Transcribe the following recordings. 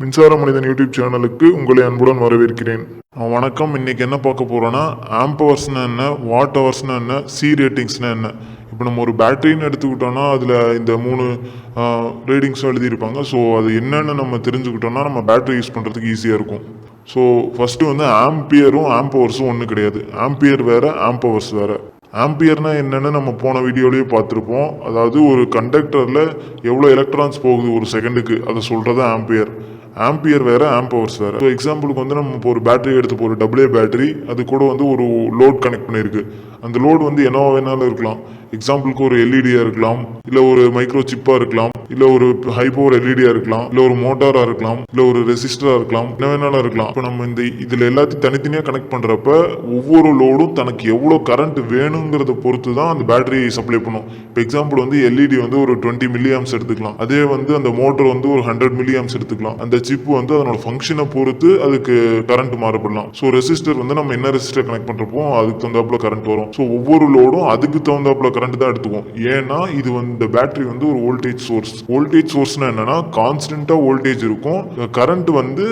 மின்சார மனிதன் யூடியூப் சேனலுக்கு உங்களை அன்புடன் வரவேற்கிறேன். வணக்கம். இன்னைக்கு என்ன பார்க்க போகிறோன்னா ஆம்ப் ஹவர்ஸ்னால் என்ன வாட் ஹவர்ஸ்னால் என்ன சி ரேட்டிங்ஸ்னால் என்ன. இப்போ நம்ம ஒரு பேட்டரின்னு எடுத்துக்கிட்டோம்னா அதில் இந்த மூணு ரீடிங்ஸும் எழுதியிருப்பாங்க. ஸோ அது என்னென்னு நம்ம தெரிஞ்சுக்கிட்டோம்னா நம்ம பேட்டரி யூஸ் பண்ணுறதுக்கு ஈஸியாக இருக்கும். ஸோ ஃபஸ்ட்டு வந்து ஆம்பியரும் ஆம்ப் ஹவர்ஸும் ஒன்றும் கிடையாது. ஆம்பியர் வேறு ஆம்ப் ஹவர்ஸ் வேறு. ஆம்பியர்னா என்னென்னு நம்ம போன வீடியோலேயே பார்த்துருப்போம். அதாவது ஒரு கண்டக்டரில் எவ்வளோ எலக்ட்ரான்ஸ் போகுது ஒரு செகண்டுக்கு அதை சொல்கிறது ஆம்பியர் ஆம்பியர் வேறு ஆம்ப் ஹவர்ஸ் வேறு ஸோ எக்ஸாம்பிளுக்கு வந்து நம்ம இப்போ ஒரு பேட்டரி எடுத்து போகிற டபுள்ஏ பேட்டரி அது கூட வந்து ஒரு லோட் கனெக்ட் பண்ணியிருக்கு. அந்த லோடு வந்து என்னவா வேணாலும் இருக்கலாம். எக்ஸாம்பிளுக்கு ஒரு எல்இடியாக இருக்கலாம் இல்லை ஒரு மைக்ரோ சிப்பாக இருக்கலாம் இல்லை ஒரு ஹை பவர் எல்இடியாக இருக்கலாம் இல்லை ஒரு மோட்டாராக இருக்கலாம் இல்லை ஒரு ரெசிஸ்டராக இருக்கலாம் என்ன வேணாலும் இருக்கலாம். இப்போ நம்ம இந்த இதில் எல்லாத்தையும் தனித்தனியாக கனெக்ட் பண்ணுறப்ப ஒவ்வொரு லோடும் தனக்கு எவ்வளோ கரண்ட் வேணுங்கிறத பொறுத்து தான் அந்த பேட்டரி சப்ளை பண்ணும். இப்போ எக்ஸாம்பிள் வந்து எல்இடி வந்து ஒரு டுவெண்ட்டி மில்லியாம்ஸ் எடுத்துக்கலாம். அதே வந்து அந்த மோட்டர் வந்து ஒரு ஹண்ட்ரட் மில்லியாம்ஸ் எடுத்துக்கலாம். அந்த சிப் வந்து அதனோட ஃபங்க்ஷனை பொறுத்து அதுக்கு கரண்ட் மாறுபடலாம். ஸோ ரெசிஸ்டர் வந்து நம்ம என்ன ரெசிஸ்டர் கனெக்ட் பண்ணுறப்போ அதுக்கு தகுந்தாப்புல கரண்ட் வரும். ஸோ ஒவ்வொரு லோடும் அதுக்கு தகுந்தாப்புல கரண்ட் தான் எடுத்துக்கும் ஏன்னா இது வந்து இந்த பேட்டரி வந்து ஒரு வோல்டேஜ் சோர்ஸ் வோல்டேஜ் சோர்ஸ்னா என்னன்னா கான்ஸ்டன்டா வோல்டேஜ் இருக்கும். கரண்ட் வந்து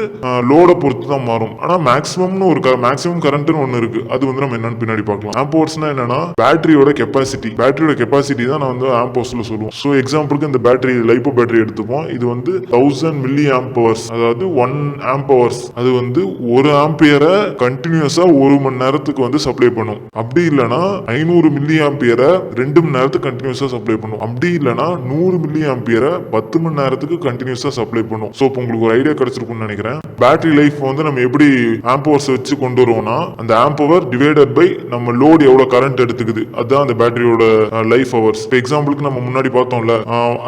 லோடை பொறுத்து தான் மாறும். ஆனா மேக்ஸிமம்னு ஒரு மேக்ஸிமம் கரண்ட்னு ஒன்று இருக்கு. அது வந்து நம்ம என்னன்னு பின்னாடி பார்க்கலாம். ஆம்போர்ஸ்னா என்னன்னா பேட்டரியோட கெப்பாசிட்டி பேட்டரியோட கெப்பாசிட்டி தான் நான் வந்து ஆம்போர்ஸ்ல சொல்லுவோம். ஸோ எக்ஸாம்பிளுக்கு இந்த பேட்டரி லைப்போ பேட்டரி எடுத்துப்போம். இது வந்து தௌசண்ட் மில்லி ஆம்ப் ஹவர்ஸ் அதாவது ஒன் ஆம்ப் ஹவர்ஸ் அது வந்து ஒரு ஆம்பியரை கண்டினியூஸா ஒரு மணி நேரத்துக்கு வந்து சப்ளை பண்ணும். அப்படி இல்லைன்னா ஐநூறு மில்லி ஆம்பியரை ரெண்டு மணி நேரத்துக்கு கண்டினியூஸாக சப்ளை பண்ணும். அப்படி இல்லைன்னா நூறு மில்லி ஆம்பியரை பத்து மணி நேரத்துக்கு கண்டினியூஸாக சப்ளை பண்ணும். ஸோ இப்போ உங்களுக்கு ஒரு ஐடியா கிடைச்சிருக்கும்னு நினைக்கிறேன். பேட்டரி லைஃப் வந்து நம்ம எப்படி ஆம்ப் வச்சு கொண்டு வருவோம்னா அந்த ஆம்ப் டிவைடட் பை நம்ம லோடு எவ்வளோ கரண்ட் எடுத்துக்குது. அதுதான் அந்த பேட்டரியோட லைஃப் ஹவர்ஸ் இப்போ எக்ஸாம்பிளுக்கு நம்ம முன்னாடி பார்த்தோம்ல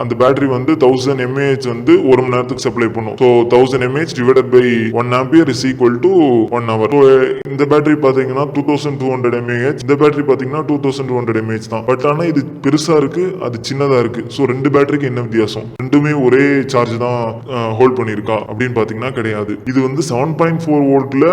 அந்த பேட்டரி வந்து தௌசண்ட் எம்ஏஹெச் வந்து ஒரு மணி நேரத்துக்கு சப்ளை பண்ணும். So thousand mAh divided by one ampere is equal to one hour so இந்த பேட்டரி பார்த்தீங்கன்னா two thousand two hundred mAh இந்த பேட்டரி பார்த்தீங்கன்னா two thousand two hundred mAh தான். பட் ஆனால் இது பெருசாக இருக்கு அது சின்னதாக இருக்குது ஸோ ரெண்டு பேட்டரிக்கு என்ன வித்தியாசம்? ரெண்டுமே ஒரே சார்ஜ் தான் ஹோல்ட் பண்ணியிருக்கா அப்படின்னு பார்த்தீங்கன்னா கிடையாது. இது வந்து செவன் பாயிண்ட் ஃபோர் வோல்ட்டில்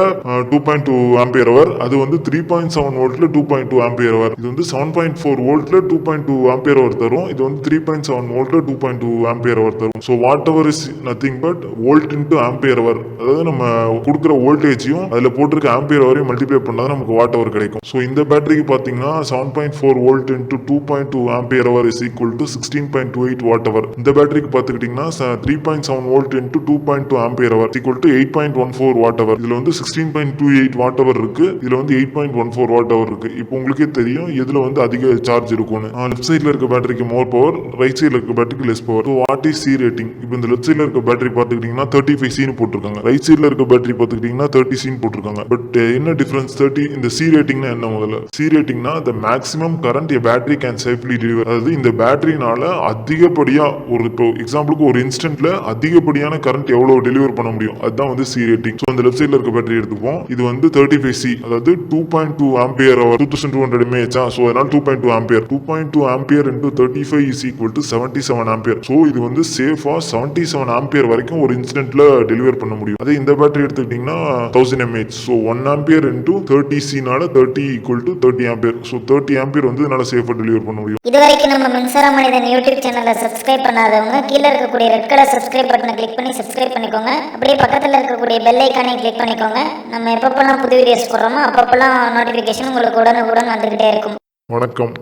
two point two ampere hour அது வந்து த்ரீ பாயிண்ட் செவன் வோல்ட்டில் two point two ampere hour இது வந்து செவன் பாயிண்ட் ஃபோர் வோல்ட்டில் two point two ampere hour தரும். இது வந்து த்ரீ பாயிண்ட் செவன் வோல்ட்டில் two point two ampere hour தரும். So watt hour is nothing but volt into ampere hour அதாவது நம்ம கொடுக்குற வோல்டேஜையும் அதில் போட்டிருக்க ஆம்பியர் வரையும் மல்டிப்ளை பண்ணால் தான் நமக்கு வாட் அவர் கிடைக்கும். ஸோ இந்த பேட்டரிக்கு பார்த்தீங்கன்னா seven point four volt into two point two ampere hour is equal to sixteen point two eight watt hour இந்த பேட்டரிக்கு பார்த்துக்கிட்டிங்கன்னா three point seven volt into two point two ampere hour equal to eight point one four watt hour இதில் வந்து sixteen point two eight watt hour இருக்கு. இதில் வந்து eight point one four watt hour இருக்கு. இப்போ உங்களுக்கே தெரியும் இதில் வந்து அதிக சார்ஜ் இருக்கும்னு. லெஃப்ட் சைடில் இருக்க பேட்டரிக்கு மோர் பவர் ரைட் சைடில் இருக்க பேட்டரிக்கு less power so what is C rating இப்போ இந்த லெஃப்ட் சைடில் இருக்க பேட்டரி பார்த்துக்கிட்டிங்கன்னா தேர்ட்டி ஃபைவ் சீன் போட்டிருக்காங்க. ரைட் சைடில் இருக்க பேட்டரி பார்த்துக்கிட்டிங்கன்னா தேர்ட்டி சீன் போட்டிருக்காங்க. பட் என்ன டிஃபரன்ஸ் தேர்ட்டி இந்த சி ரேட்டிங்னா என்ன முதல்ல? C ரேட்டிங்னா the maximum current a battery can safely deliver அதாவது இந்த பேட்டரினால அதிகப்படியாக ஒரு இப்போ எக்ஸாம்பிளுக்கு ஒரு இன்ஸ்டன்ட்ல அதிகப்படியான கரண்ட் எவ்வளவு டெலிவர் பண்ண முடியும்? அதுதான் வந்து சி ரேட்டிங் ஸோ அந்த லெஃப்ட் சைடில் இருக்க பேட்டரி எடுத்துப்போம் இது வந்து தேர்ட்டி ஃபைவ் சி அதாவது two point two ampere hour two thousand two hundred எம்ஏஹெச்சா so அதனால two point two ampere two point two ampere into thirty five is equal to seventy seven ampere so இது வந்து சேஃபாக seventy seven ampere வரைக்கும் ஒரு இன்ஸ்டன்ட்ல deliver பண்ண முடியும். அதே இந்த பேட்டரி எடுத்துக்கிட்டிங்கன்னா thousand mAh so one ampere into thirty சினால thirty equal to thirty ampere so thirty ampere வந்து நல்லா சேஃப் சேஃபாக டெலிவர் பண்ண முடியும். இது வரைக்கும் நம்ம மின்சார மனிதன் யூடியூப் சேனலை சப்ஸ்கிரைப் பண்ணாதவங்க கீழே இருக்கக்கூடிய ரெட் கலர் சப்ஸ்கிரைப் பட்டனை கிளிக் பண்ணி சப்ஸ்கிரைப் பண்ணிக்கோங்க. அப்படியே பக்கத்தில் இருக்கக்கூடிய பெல் ஐக்கானை கிளிக் பண்ணிக்கோங்க. நம்ம எப்பப்பெல்லாம் புது வீடியோஸ் போடுறோமோ அப்பப்பெல்லாம் நோட்டிஃபிகேஷன் உங்களுக்கு உடனுக்குடன் வந்துக்கிட்டே இருக்கும். வணக்கம்.